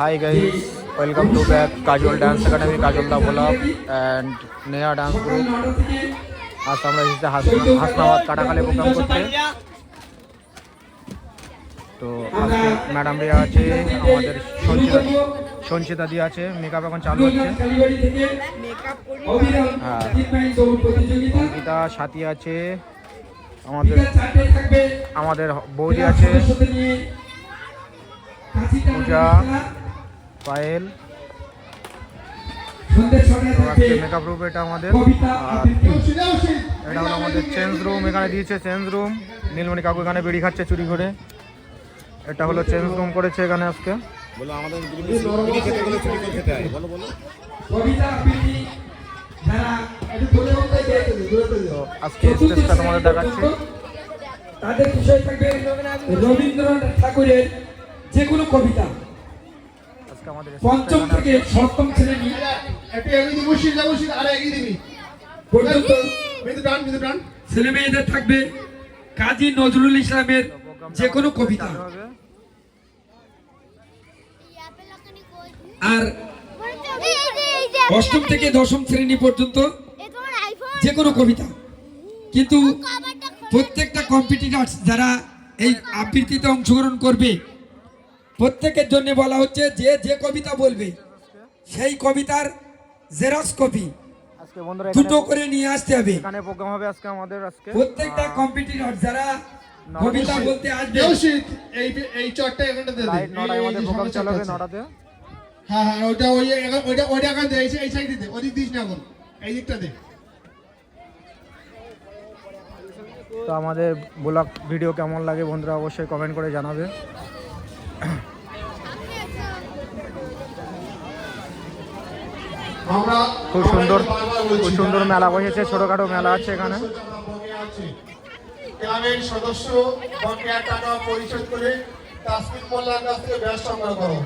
Hi guys, welcome to back Kajol Dance Academy, Kajol Da Vlog and Neha Dance Group. আজ আমরা এসেছি হাস- Hasnabad কাটাখালে programme করতে। তো madam Riya আছে আমাদের সঞ্চিতা সঞ্চিতা দি আছে মেকআপ এখন চালু হচ্ছে। হ্যাঁ অঙ্কিতা সাথী আছে আমাদের আমাদের বৌদি আছে। পূজা পায়েল। মেকআপ রুম এটা আমাদের। আর এটা হলো আমাদের চেঞ্জ রুম এখানে দিয়েছে চেঞ্জ রুম নীলমণি কাকু এখানে বেড়ি খাচ্ছে চুরি করে। এটা হলো চেঞ্জ রুম করেছে এখানে আজকে। আজকে স্টেজটা তোমাদের দেখাচ্ছি। তাদের বিষয় থাকবে রবীন্দ্রনাথ ঠাকুরের যে কোনো কবিতা। পঞ্চম থেকে সপ্তম শ্রেণি পর্যন্ত ছেলে মেয়েদের থাকবে কাজী নজরুল ইসলামের যে কোনো কবিতা। আর অষ্টম থেকে দশম শ্রেণি পর্যন্ত যে কোনো কবিতা। কিন্তু প্রত্যেকটা কম্পিটিটার্স যারা এই আবৃত্তিতে অংশগ্রহণ করবে প্রত্যেকের জন্য বলা হচ্ছে যে যে কবিতা বলবে সেই কবিতার জেরক্স কপি দুটো করে নিয়ে আসতে হবে। এখানে প্রোগ্রাম হবে আজকে আমাদের আজকে। প্রত্যেকটা কম্পিটিটর যারা কবিতা বলতে আসবে। এই এই চটটা এখানটা দে। লাইট আমাদের প্রোগ্রাম হ্যাঁ হ্যাঁ ওইটা ওই ওইটা ওইটা এখন দে এই- এই সাইডে দে ওদিক দিস না এখন। এই দিকটা দে। তো আমাদের ব্লগ ভিডিও কেমন লাগে বন্ধুরা অবশ্যই কমেন্ট করে জানাবে। খুব সুন্দর খুব সুন্দর মেলা বসেছে ছোটখাটো মেলা আছে এখানে। ক্লাবের সদস্য বকেয়া টাকা পরিশোধ করে তাসমিন মোল্লার কাছ থেকে ব্যাস সংগ্রহ করো।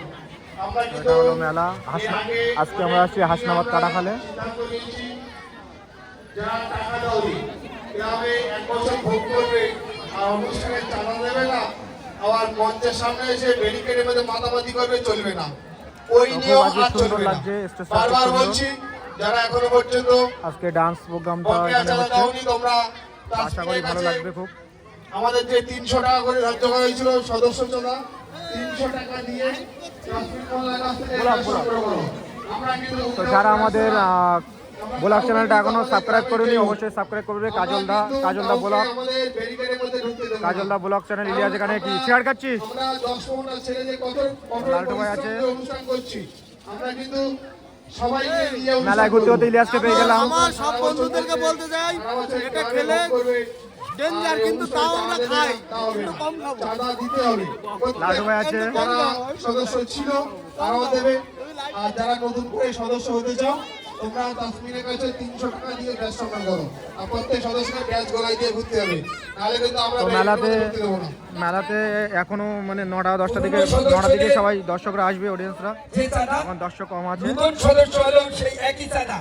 এটা হলো মেলা। হাসনা আজকে আমরা আসছি হাসনাবাদ কাটাখালে সিদ্ধান্ত নিয়েছি যারা টাকা দাওনি ক্লাবে এক বছর ভোগ করবে আর অনুষ্ঠানে চাঁদা দেবে না আবার মঞ্চের সামনে এসে ব্যারিকেডের মধ্যে মাতামাতি করবে চলবে না। ওই নিয়ম আর চলবে না। বারবার বলছি যারা এখনও পর্যন্ত আজকে ডান্স প্রোগ্রামটা দাওনি তোমরা আশা করি ভালো লাগবে খুব। আমাদের যে তিনশো টাকা করে ধার্য করা হয়েছিল সদস্য চাঁদা তিনশো টাকা দিয়ে। আমরা কিন্তু যারা আমাদের ব্লগ চ্যানেলটা এখনও সাবস্ক্রাইব করেনি অবশ্যই সাবস্ক্রাইব করবে। কাজল দা কাজল দা ব্লগ আমাদের ব্যারিকেডের মধ্যে ঢুকতে দেবো না। কাজল দা ব্লগ চ্যানেল ইলিয়াস এখানে কি শেয়ার খাচ্ছিস লালটু ভাই আছে। অনুষ্ঠান করছি। আমরা কিন্তু সবাইকে নিয়ে অনুষ্ঠান মেলায় ঘুরতে। ঘুরতে ইলিয়াসকে পেয়ে গেলাম। আমার সব বন্ধুদেরকে বলতে চাই এটা খেলে ডেঞ্জার কিন্তু তাও আমরা খাই কিন্তু কম খাব। দিতে হবে। লালটু ভাই আছে। সদস্য ছিল তারাও দেবে। আর যারা নতুন করে সদস্য হতে চাও তোমরা তাসমিনের কাছে তিনশো টাকা দিয়ে ব্যাচ সংগ্রহ করো আর প্রত্যেক সদস্যকে ব্যাচ গলায় দিয়ে ঘুরতে হবে। নাহলে কিন্তু আমরা মেলাতে মেলাতে এখনও মানে নটা দশটা থেকে নটা থেকে সবাই দর্শকরা আসবে অডিয়েন্সরা এখন দর্শক কম আছে। নতুন সদস্য হলো সেই একই চাঁদা।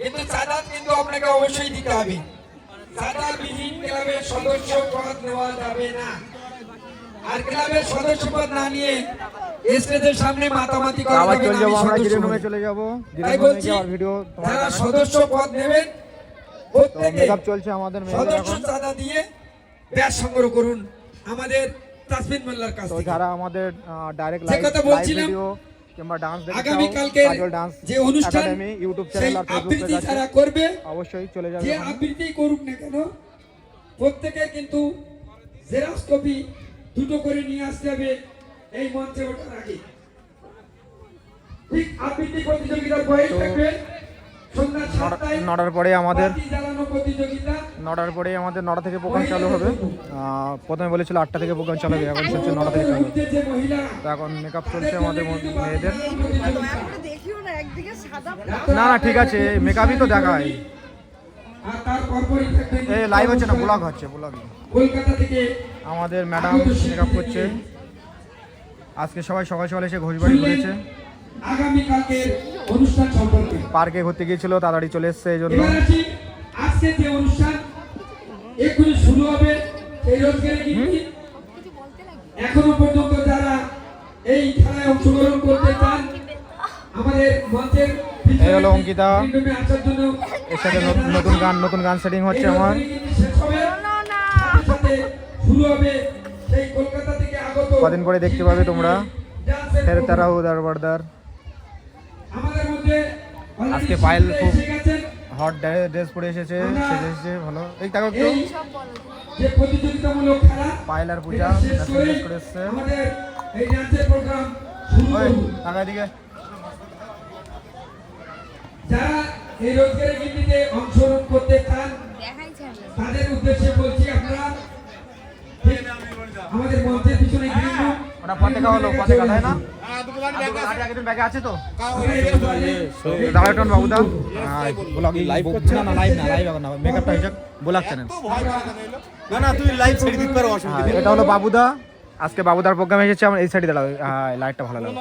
কিন্তু চাঁদা কিন্তু আপনাকে অবশ্যই দিতে হবে। চাঁদা বিহীন ক্লাবের সদস্য পদ নেওয়া যাবে না। আর ক্লাবের সদস্য পদ না নিয়ে স্টেজের সামনে মাতামাতি করা আবার চলে যাব আমরা গিরিন রুমে চলে যাব। তাই বলছি ভিডিও তোমার যারা সদস্য পদ নেবেন প্রত্যেকে মেকআপ চলছে আমাদের সদস্য চাঁদা দিয়ে ব্যাস সংগ্রহ করুন আমাদের তাসমিন মোল্লার কাছ তো থেকে। যারা আমাদের ডাইরেক্ট লাইভ কথা বলছিলাম, ভিডিও কিংবা ডান্স দেখতে আগামী ডান্স যে অনুষ্ঠান ইউটিউব চ্যানেল আর ফেসবুক পেজ আছে করবে অবশ্যই চলে যাবে যে আবৃত্তি করুক না কেন প্রত্যেকে কিন্তু জেরক্স কপি দুটো করে নিয়ে আসতে হবে। এই মঞ্চে ওঠার আগে। ঠিক আবৃত্তি প্রতিযোগিতার বয়স থাকবে। নটা- নটার পরে আমাদের নটার পরে আমাদের নটা থেকে প্রোগ্রাম চালু হবে। প্রথমে বলেছিল আটটা থেকে প্রোগ্রাম চালু হবে এখন চলছে নটা থেকে চালু। তো এখন মেকআপ চলছে আমাদের মেয়েদের না না ঠিক আছে মেকআপই তো দেখায়। এই লাইভ হচ্ছে না ব্লগ হচ্ছে ব্লগ কলকাতা থেকে আমাদের ম্যাডাম চেক আপ করছে। আজকে সবাই সকাল সকাল এসে ঘোষবাড়ি ঘুরেছে আগামী কালকের অনুষ্ঠান সম্পর্কে। পার্কে ঘুরতে গিয়েছিল তাড়াতাড়ি চলে এসছে এই জন্য। আজকে যে অনুষ্ঠান এক্ষুনি শুরু হবে এই রোজগারে কিন্তু এখনও পর্যন্ত যারা এই খেলায় অংশগ্রহণ করতে চান আমাদের মঞ্চের এই হলো অঙ্কিতা। এর সাথে নতুন গান নতুন গান সেটিং হচ্ছে আমার। শুরু হবে সেই কলকাতা থেকে আগত কদিন পরে দেখতে পাবে তোমরা। ফের তারা উদার বারদার আমাদের মধ্যে আজকে পায়েল খুব-। হট ড্রেস পরে এসেছে সেজে এসেছে ভালো। এই দেখো একটু। এই যে প্রতিযোগিতামূলক খেলা পায়েল আর পূজা ড্রেস করে এসছে। আমাদের এই ডান্সের প্রোগ্রাম শুরু করব। টাকা দিকে যারা এই রোজগারের অংশগ্রহণ করতে চান তাদের উদ্দেশ্যে বলছি আপনারা আমাদের মঞ্চের পিছনে গ্রিন রুম ওটা পতাকা হলো পতাকা তাই না? হ্যাঁ, ব্যাগ আছে। তো? বাবুদা। ব্লগ লাইভ করছি না লাইভ না লাইভ এখন না। মেকআপটা হয়েছে ব্লগ চ্যানেল তো ভয় করে কেন এলো? না না তুই লাইভ ছেড়ে দিতে পারো অসুবিধা এটা হলো বাবুদা। আজকে বাবুদার প্রোগ্রাম এসেছে আমার এই সাইডে দাঁড়াও। হ্যাঁ লাইটটা ভালো লাগে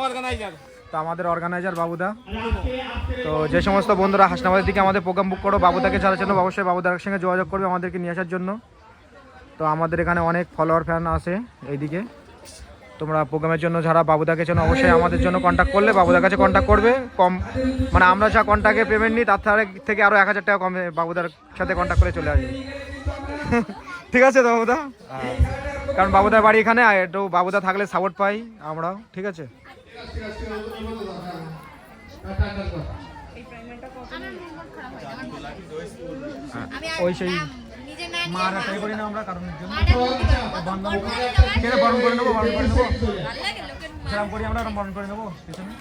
তো আমাদের অর্গানাইজার বাবুদা। তো যে সমস্ত বন্ধুরা হাসনাবাদের দিকে আমাদের প্রোগ্রাম বুক করো বাবুদাকে ছাড়ার জন্য অবশ্যই বাবুদার সঙ্গে যোগাযোগ করবে আমাদেরকে নিয়ে আসার জন্য। তো আমাদের এখানে অনেক ফলোয়ার ফ্যান আছে এইদিকে। তোমরা প্রোগ্রামের জন্য যারা বাবুদাকে জন্য অবশ্যই আমাদের জন্য কন্ট্যাক্ট করলে বাবুদার কাছে কন্ট্যাক্ট করবে। কম মানে আমরা যা কন্ট্যাক্টে পেমেন্ট নিই তার থেকে- থেকে আরও এক হাজার টাকা কমে বাবুদার সাথে কন্ট্যাক্ট করে চলে আসবে। ঠিক আছে তো বাবুদা। কারণ বাবুদার বাড়ি এখানে একটু বাবুদা থাকলে সাপোর্ট পাই আমরাও ঠিক আছে? ওই সেই মার হাতে করি না আমরা কারণের জন্য কেটে বরণ করে নেব বরণ করে নেব সেরকম করি আমরা বরণ করে নেব পিছনে।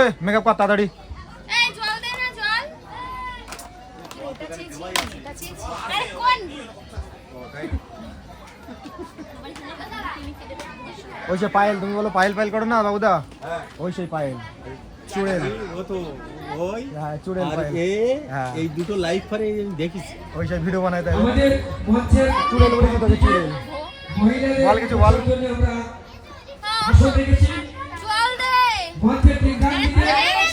এই মেকআপ কর তাড়াতাড়ি। এই জল দে না জল। এটা চেয়েছি এটা চেয়েছি। আরে কোন? ওই সে পায়েল তুমি বলো পায়েল পায়েল করো না বাবুদা? ওই সেই পায়েল। চুড়েল। ও তো ওই হ্যাঁ চুড়েল আর এ হ্যাঁ। এই দুটো লাইভ পরে দেখিস ওই সব ভিডিও বানাই তাই আমাদের মঞ্চের চুড়েল বল কিছু বল। আমরা দে।